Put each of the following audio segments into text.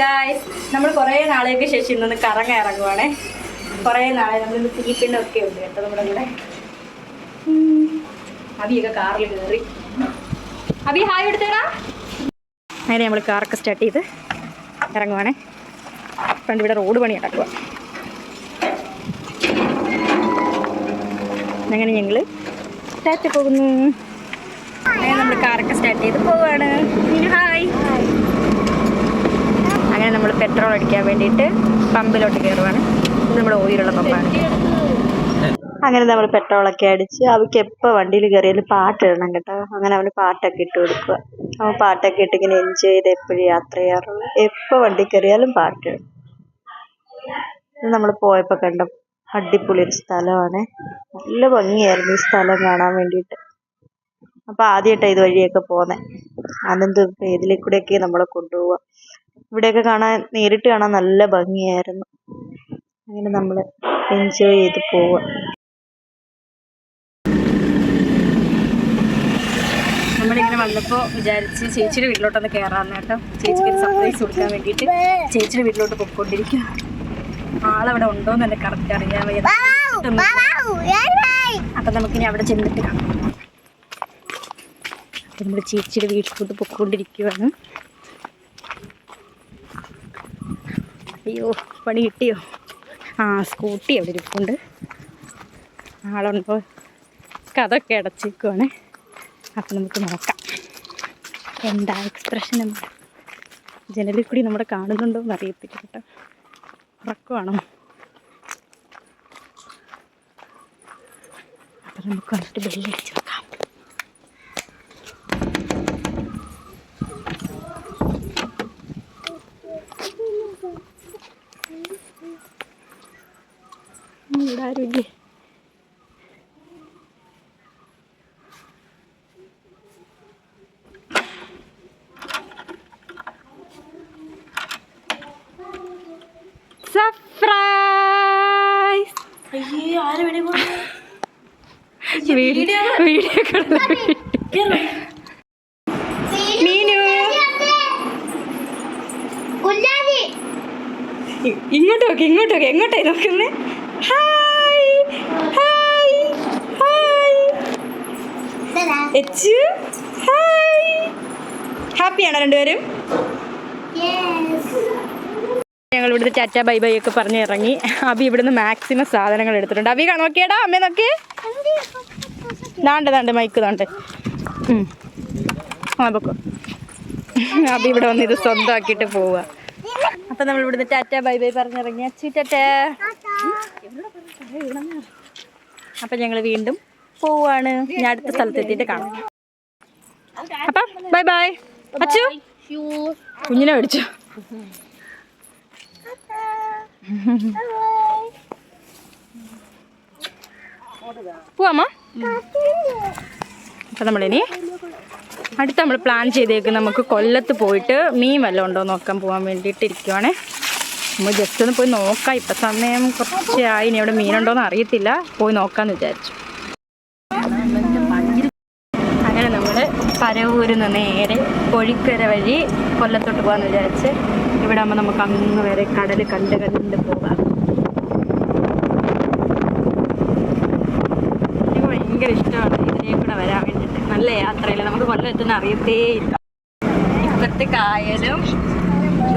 Guys നമ്മൾ കുറേ നാളേക്ക് ശേഷം ഇന്നൊന്ന് കറങ്ങ ഇറങ്ങുവാണേ. കുറേ നാളെ നമ്മൾ തീപ്പിണ്ണൊക്കെ ഉണ്ട് കേട്ടോ നമ്മുടെ കൂടെ അവിയൊക്കെ കാറിൽ കയറി. അബി ഹായ് എടുത്തേടാ അങ്ങനെ നമ്മൾ കാറൊക്കെ സ്റ്റാർട്ട് ചെയ്ത് ഇറങ്ങുവാണേ. പണ്ട് ഇവിടെ റോഡ് പണി നടക്കുക അങ്ങനെ ഞങ്ങൾ സ്റ്റാർട്ട് പോകുന്നു? അങ്ങനെ നമ്മൾ കാറൊക്കെ സ്റ്റാർട്ട് ചെയ്ത് പോവാണ്. ഹായ്. അങ്ങനെ നമ്മൾ പെട്രോൾ അടിക്കാൻ വേണ്ടിയിട്ട് പമ്പിലോട്ട് കയറുവാണ്. നമ്മുടെ ഓയിലുള്ള പമ്പാണ്. അങ്ങനെ നമ്മൾ പെട്രോളൊക്കെ അടിച്ച് അവർക്ക് എപ്പോൾ വണ്ടിയിൽ കയറിയാലും പാട്ട് ഇടണം കേട്ടോ. അങ്ങനെ അവന് പാട്ടൊക്കെ ഇട്ട് കൊടുക്കുക. അവൻ പാട്ടൊക്കെ ഇട്ട് ഇങ്ങനെ എൻജോയ് ചെയ്ത് എപ്പോഴും യാത്ര ചെയ്യാറുള്ളൂ. എപ്പോൾ വണ്ടി കയറിയാലും പാട്ട് ഇടും. ഇത് നമ്മൾ പോയപ്പോൾ കണ്ട അടിപൊളി ഒരു സ്ഥലമാണ്. നല്ല ഭംഗിയായിരുന്നു ഈ സ്ഥലം കാണാൻ വേണ്ടിയിട്ട്. അപ്പോൾ ആദ്യമായിട്ടാണ് ഇതുവഴിയൊക്കെ പോകുന്നത് അനന്ത് ഇതിലേക്കൂടെയൊക്കെ നമ്മളെ കൊണ്ടുപോവുക ഇവിടെയൊക്കെ കാണാൻ നേരിട്ട് കാണാൻ നല്ല ഭംഗിയായിരുന്നു. അങ്ങനെ നമ്മൾ എൻജോയ് ചെയ്ത് പോവുക നമ്മളിങ്ങനെ വന്നപ്പോൾ വിചാരിച്ച് ചേച്ചിയുടെ വീട്ടിലോട്ടൊന്ന് കയറാന്ന് കേട്ടോ. ചേച്ചിക്ക് ഒരു സർപ്രൈസ് കൊടുക്കാൻ വേണ്ടിയിട്ട് ചേച്ചിയുടെ വീട്ടിലോട്ട് പൊയ്ക്കൊണ്ടിരിക്കുക ആളവിടെ ഉണ്ടോന്ന് തന്നെ കറക്റ്റ് അറിയാൻ വയ്യ. അപ്പം നമുക്കിനി അവിടെ ചെന്നിട്ട് കാണാം. നമ്മൾ ചേച്ചിയുടെ വീട്ടിലോട്ട് പൊയ്ക്കൊണ്ടിരിക്കുകയാണ് അയ്യോ പണി കിട്ടിയോ? ആ സ്കൂട്ടി അവിടെ ഇരിപ്പുണ്ട്. ആളുണ്ടോ? കഥൊക്കെ അടച്ചിരിക്കുവാണ്. അപ്പം നമുക്ക് നോക്കാം. എന്താ എക്സ്പ്രഷൻ എന്താ ജനലിൽ കൂടി നമ്മുടെ കാണുന്നുണ്ടോ എന്ന് അറിയത്തില്ല കേട്ടോ. ഉറക്കമാണോ? അപ്പം നമുക്ക് വന്നിട്ട് ബെല്ലടിച്ച്. ആരുമില്ലേ സർപ്രൈസ് വീഡിയോ വീഡിയോ മീനു. ഇങ്ങോട്ട് നോക്കി ഇങ്ങോട്ട് നോക്കി എങ്ങോട്ടായി നോക്കുന്നേ? ഹായ് ഹായ് ഹായ് എച്ച് ഹായ് ഹാപ്പിയാണോ രണ്ടുപേരും? ഞങ്ങൾ ഇവിടുത്തെ ചാറ്റ ബൈ ബൈ ഒക്കെ പറഞ്ഞ് ഇറങ്ങി. അബി ഇവിടുന്ന് മാക്സിമം സാധനങ്ങൾ എടുത്തിട്ടുണ്ട്. അബി നോക്കിയടാ അമ്മ നോക്കി ദാണ്ട് ദാണ്ട് മൈക്ക് ദാണ്ട്. ആ പൊക്കോ. അബി ഇവിടെ വന്ന് ഇത് സ്വന്തമാക്കിയിട്ട് പോവുക അപ്പം നമ്മൾ ഇവിടുന്ന് ടാറ്റ ബൈ ബൈ പറഞ്ഞിറങ്ങി അച്ചി ടാറ്റ അപ്പം ഞങ്ങൾ വീണ്ടും പോവാണ്. ഞാൻ അടുത്ത സ്ഥലത്തെത്തിയിട്ട് കാണാം. അപ്പം ബൈ ബൈ അച്ചു? കുഞ്ഞിനെ മേടിച്ചു പോവാമോ അപ്പം നമ്മളിനി അടുത്ത് നമ്മൾ പ്ലാൻ ചെയ്തേക്ക് നമുക്ക് കൊല്ലത്ത് പോയിട്ട് മീൻ വല്ലതും ഉണ്ടോ നോക്കാൻ പോകാൻ വേണ്ടിയിട്ട് ഇരിക്കുവാണേ നമ്മൾ ജസ്റ്റ് ഒന്ന് പോയി നോക്കാം. ഇപ്പം സമയം കുറച്ചായി ഇനി അവിടെ മീനുണ്ടോയെന്ന് അറിയത്തില്ല. പോയി നോക്കാമെന്ന് വിചാരിച്ചു അങ്ങനെ നമ്മൾ പരവൂരിൽ നേരെ കോഴിക്കര വഴി കൊല്ലത്തോട്ട് പോകാമെന്ന് വിചാരിച്ച് ഇവിടെ ആകുമ്പോൾ നമുക്ക് അങ്ങ് വരെ കടൽ കണ്ട് കണ്ട് പോകാം. എനിക്ക് ഭയങ്കര ഇഷ്ടമാണ് ഇതിനെ കൂടെ വരാൻ വേണ്ടിയിട്ട് നല്ല യാത്രയില്ല? നമുക്ക് കൊല്ലം എത്തുന്ന അറിയത്തേ ഇല്ല. ഇപ്പത്തെ കായലും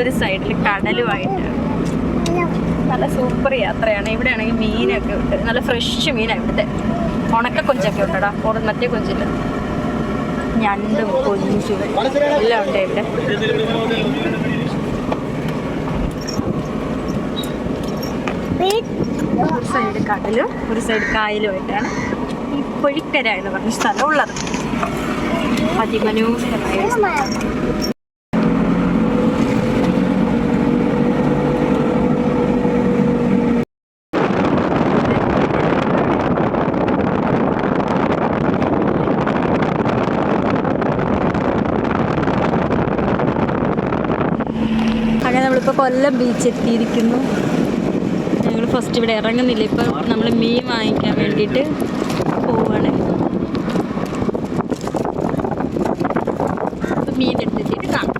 ഒരു സൈഡിൽ കടലുമായിട്ട്. നല്ല സൂപ്പർ യാത്രയാണ്. ഇവിടെ ആണെങ്കിൽ മീനൊക്കെ ഉണ്ട്. നല്ല ഫ്രഷ് മീനാണ് ഇവിടുത്തെ. ഉണക്ക കൊഞ്ചൊക്കെ ഉണ്ടടാ മറ്റേ കൊഞ്ചില്ല? ഞണ്ടും കൊഞ്ചും എല്ലാം ഉണ്ട് ഇവിടെ. ഒരു സൈഡ് കടലും ഒരു സൈഡ് കായലും ആയിട്ടാണ് ഈ പൊഴിക്കര എന്ന് പറഞ്ഞ സ്ഥലം ഉള്ളത്. അതിമനോഹരമായ നമ്മളിപ്പോൾ കൊല്ലം ബീച്ച് എത്തിയിരിക്കുന്നു. ഞങ്ങൾ ഫസ്റ്റ് ഇവിടെ ഇറങ്ങുന്നില്ല. ഇപ്പോൾ നമ്മൾ മീൻ വാങ്ങിക്കാൻ വേണ്ടിയിട്ട് പോവാണ്. മീൻ എടുത്തിട്ട് കാണാം.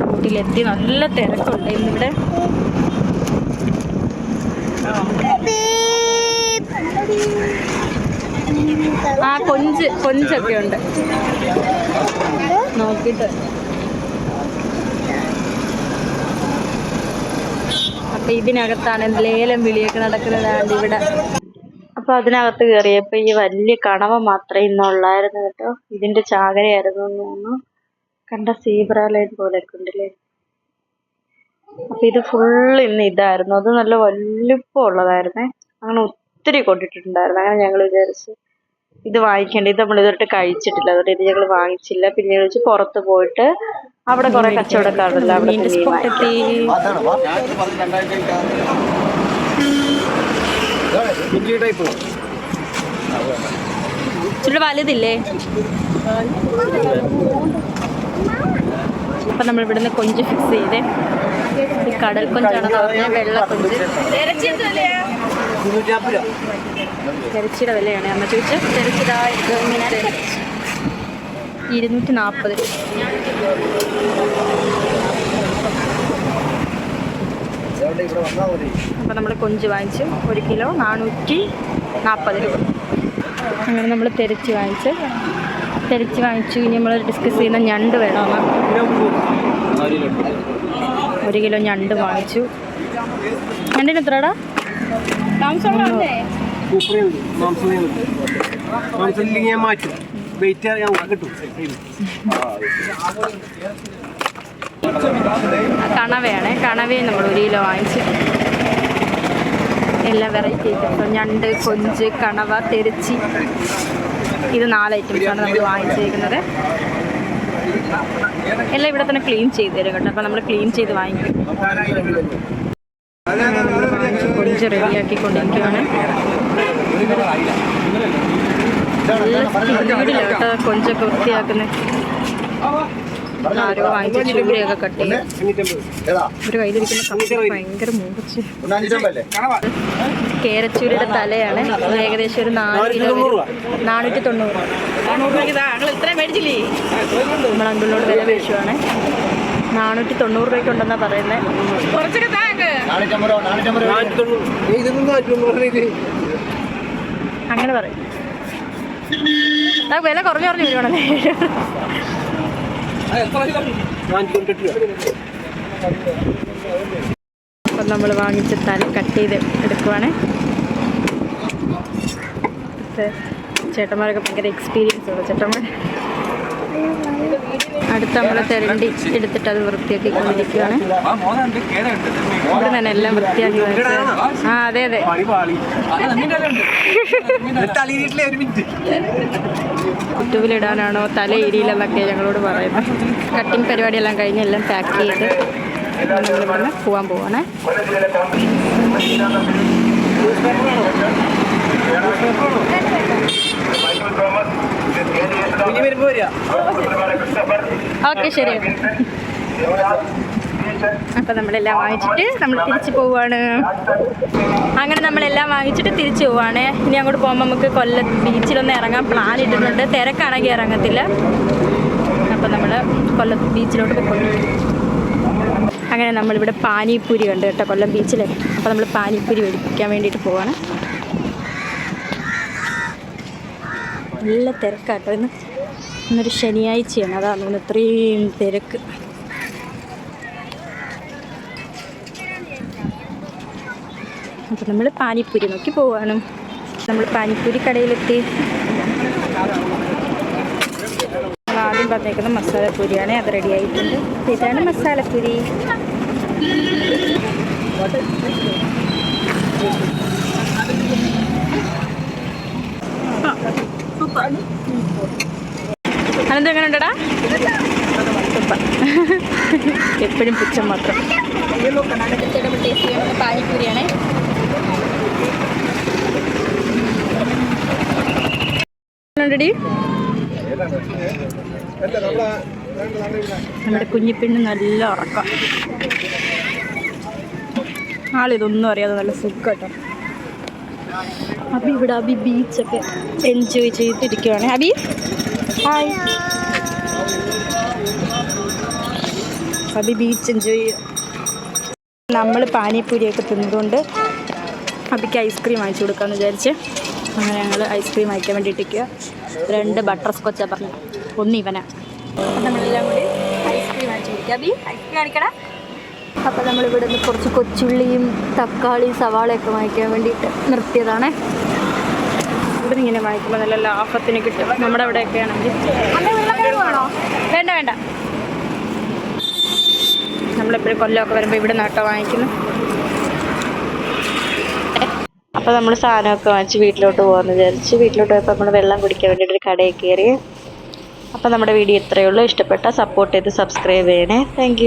ടൗണിലെത്തി നല്ല തിരക്കുണ്ട് ഇന്നിവിടെ. ആ കൊഞ്ച് കൊഞ്ചൊക്കെ ഉണ്ട് നോക്കിട്ട് അപ്പൊ ഇതിനകത്താണ് ലേലം വിളിയൊക്കെ നടക്കുന്നത് ഇവിടെ. അപ്പൊ അതിനകത്ത് കയറിയപ്പോ ഈ വലിയ കണവ മാത്രമേ ഇന്നുള്ളായിരുന്നു കേട്ടോ. ഇതിന്റെ ചാകരയായിരുന്നു എന്ന് തോന്നുന്നു. കണ്ട സീബ്ര ലൈൻ പോലെയൊക്കെ ഉണ്ടല്ലേ? അപ്പൊ ഇത് ഫുൾ ഇന്ന് ഇതായിരുന്നു. അത് നല്ല വലുപ്പം ഉള്ളതായിരുന്നേ അങ്ങനെ ഒത്തിരി കൊണ്ടിട്ടുണ്ടായിരുന്നു അങ്ങനെ ഞങ്ങൾ വിചാരിച്ചു ഇത് വാങ്ങിക്കേണ്ടത് നമ്മൾ ഇതൊട്ട് കഴിച്ചിട്ടില്ല അതുകൊണ്ട് ഇത് ഞങ്ങൾ വാങ്ങിച്ചില്ല പിന്നെ വെച്ച് പുറത്ത് പോയിട്ട് അവിടെ കുറെ കച്ചവടക്കാരുണ്ടല്ലോ അവിടെ വലുതില്ലേ അപ്പൊ നമ്മൾ ഇവിടുന്ന് കൊഞ്ച് ഫിക്സ് ചെയ്ത് ഈ കടൽ കൊഞ്ചാണെന്ന് പറഞ്ഞാൽ വെള്ള കൊഞ്ച്. ഇറച്ചിയുടെ വിലയാണ്. അമ്മ ചോദിച്ചു? ഇങ്ങനെ ഇരുന്നൂറ്റി നാൽപ്പത് അപ്പം നമ്മൾ കൊഞ്ച് വാങ്ങിച്ച് ഒരു കിലോ നാനൂറ്റി നാൽപ്പത് രൂപ. അങ്ങനെ നമ്മൾ തിരച്ച് വാങ്ങിച്ച് തെരച്ച് വാങ്ങിച്ചു. ഇനി നമ്മൾ ഡിസ്കസ് ചെയ്യുന്ന ഞണ്ട് വേണമെന്ന് ഒരു കിലോ ഞണ്ട് വാങ്ങിച്ചു. ഞണ്ടിന് എത്രടാ? മാറ്റും. വെയിറ്റ് കിട്ടും. കണവയാണ്. കണവയും നമ്മൾ ഒരു കിലോ വാങ്ങിച്ചു. എല്ലാ വെറൈറ്റി ഐറ്റംസും ഞണ്ട് കൊഞ്ച് കണവ തെരച്ചി. ഇത് നാല് ഐറ്റംസാണ് നമ്മൾ വാങ്ങിച്ചിരിക്കുന്നത് എല്ലാം ഇവിടെ തന്നെ ക്ലീൻ ചെയ്ത് തരും കേട്ടോ. അപ്പോൾ നമ്മൾ ക്ലീൻ ചെയ്ത് വാങ്ങിക്കും. കൊഞ്ച് റെഡിയാക്കി കൊണ്ടിരിക്കുകയാണ് നല്ല സ്പീഡിലാണ് കേട്ടോ കൊഞ്ചൊക്കെ വൃത്തിയാക്കുന്നത് ആരോ വാങ്ങിച്ച ചൂരയൊക്കെ കട്ട് ചെയ്യും. ഏതാ ഒരു കയ്യിലിരിക്കുന്ന ഭയങ്കര മൂർച്ച. കേരച്ചൂരിയുടെ തലയാണ്. ഏകദേശം ഒരു നാല് കിലോ നാനൂറ്റി തൊണ്ണൂറ് നമ്മൾ അങ്കിളിനോട് വില പേശുവാണ് നാനൂറ്റി തൊണ്ണൂറ്. രൂപയ്ക്ക് ഉണ്ടെന്നാ പറയുന്നത് അങ്ങനെ പറയും. വില കുറഞ്ഞു കുറഞ്ഞു വരുവാണല്ലേ അപ്പം നമ്മൾ വാങ്ങിച്ച തല കട്ട് ചെയ്ത് എടുക്കുവാണ്. ചേട്ടന്മാരൊക്കെ ഭയങ്കര എക്സ്പീരിയൻസ് ഉള്ള ചേട്ടന്മാർ അടുത്ത് നമ്മൾ തെരണ്ടി എടുത്തിട്ട് അത് വൃത്തിയാക്കി കൊണ്ടിരിക്കുകയാണ് ഇവിടെ തന്നെ എല്ലാം വൃത്തിയാക്കി ആ അതെ അതെ. കുറ്റുവിലിടാനാണോ തല ഇരിയില്ലെന്നൊക്കെ ഞങ്ങളോട് പറയുന്നത് കട്ടിങ് പരിപാടിയെല്ലാം കഴിഞ്ഞ് എല്ലാം പാക്ക് ചെയ്ത് നമ്മളിവിടെ പോകാൻ പോവാണ്. ഇനി വരുമ്പോ വരിക. ഓക്കെ ശരി. അപ്പം നമ്മളെല്ലാം വാങ്ങിച്ചിട്ട് നമ്മൾ തിരിച്ചു പോവുകയാണ് അങ്ങനെ നമ്മളെല്ലാം വാങ്ങിച്ചിട്ട് തിരിച്ചു പോവാണ്. ഇനി അങ്ങോട്ട് പോകുമ്പോൾ നമുക്ക് കൊല്ലം ബീച്ചിലൊന്ന് ഇറങ്ങാൻ പ്ലാൻ ഇട്ടിട്ടുണ്ട്. തിരക്കാണെങ്കിൽ ഇറങ്ങത്തില്ല. അപ്പം നമ്മൾ കൊല്ലം ബീച്ചിലോട്ട് പോയിക്കൊണ്ടിരിക്കും അങ്ങനെ നമ്മളിവിടെ പാനിപ്പൂരി ഉണ്ട് കേട്ടോ കൊല്ലം ബീച്ചിൽ അപ്പോൾ നമ്മൾ പാനിപ്പൂരി മേടിക്കാൻ വേണ്ടിട്ട് പോവാണ്. നല്ല തിരക്കാട്ടോ ഇന്ന്. ഇന്നൊരു ശനിയാഴ്ചയാണ്. അതാണ് ഇന്ന് ഇത്രയും തിരക്ക്. അപ്പോൾ നമ്മൾ പാനിപ്പൂരി നോക്കി പോവാണ്. നമ്മൾ പാനിപ്പൂരി കടയിലെത്തി. ആദ്യം പറഞ്ഞേക്കുന്ന മസാലപ്പൂരിയാണ് അത് റെഡി ആയിട്ടുണ്ട്. ഇതാണ് മസാലപ്പൂരി അനന്ത് എങ്ങനെ ഉണ്ടടാ എപ്പോഴും പുച്ഛം മാത്രം. പാനിപ്പൂരിയാണേ ഉണ്ടടി നമ്മുടെ കുഞ്ഞിപ്പെണ്ണ് നല്ല ഉറക്കം. ആളിതൊന്നും അറിയാതെ നല്ല സുഖട്ടോ. അബി ഇവിടെ അബി ബീച്ചൊക്കെ enjoy ചെയ്തിരിക്കുവാണ്. Abi? Hi Abi beach enjoy നമ്മൾ പാനിപ്പൂരിയൊക്കെ തിന്നതുകൊണ്ട് അബിക്ക് ഐസ്ക്രീം വാങ്ങിച്ചു കൊടുക്കാമെന്ന് വിചാരിച്ച് അങ്ങനെ ഞങ്ങൾ ഐസ്ക്രീം വാങ്ങിക്കാൻ വേണ്ടിയിട്ടിരിക്കുക രണ്ട് ബട്ടർ സ്കോച്ചാ പറഞ്ഞു ഒന്ന് ഇവനാ. അപ്പം നമ്മളെല്ലാം കൂടി ഐസ്ക്രീം വാങ്ങിച്ചു കൊടുക്കുക അബി. ഐസ്ക്രീം കാണിക്കടാ. അപ്പോൾ നമ്മൾ ഇവിടെ നിന്ന് കുറച്ച് കൊച്ചുള്ളിയും തക്കാളി സവാളയൊക്കെ വാങ്ങിക്കാൻ വേണ്ടിയിട്ട് നിർത്തിയതാണ്. ഇവിടെ ഇങ്ങനെ വാങ്ങിക്കുമ്പോൾ നല്ല ലാഭത്തിന് കിട്ടും. നമ്മുടെ അവിടെയൊക്കെ ആണെങ്കിൽ. വേണ്ട വേണ്ട. നമ്മളെപ്പോഴും കൊല്ലമൊക്കെ വരുമ്പോൾ ഇവിടെ നട്ടോ വാങ്ങിക്കുന്നു. അപ്പോൾ നമ്മൾ സാധനമൊക്കെ വാങ്ങിച്ച് വീട്ടിലോട്ട് പോകാമെന്ന് വിചാരിച്ച് വീട്ടിലോട്ട് പോയപ്പോൾ നമ്മൾ വെള്ളം കുടിക്കാൻ വേണ്ടിയിട്ട് ഒരു കടയിൽ കയറി. അപ്പോൾ നമ്മുടെ വീഡിയോ ഇത്രയേ ഉള്ളൂ. ഇഷ്ടപ്പെട്ട സപ്പോർട്ട് ചെയ്ത് സബ്സ്ക്രൈബ് ചെയ്യണേ. താങ്ക്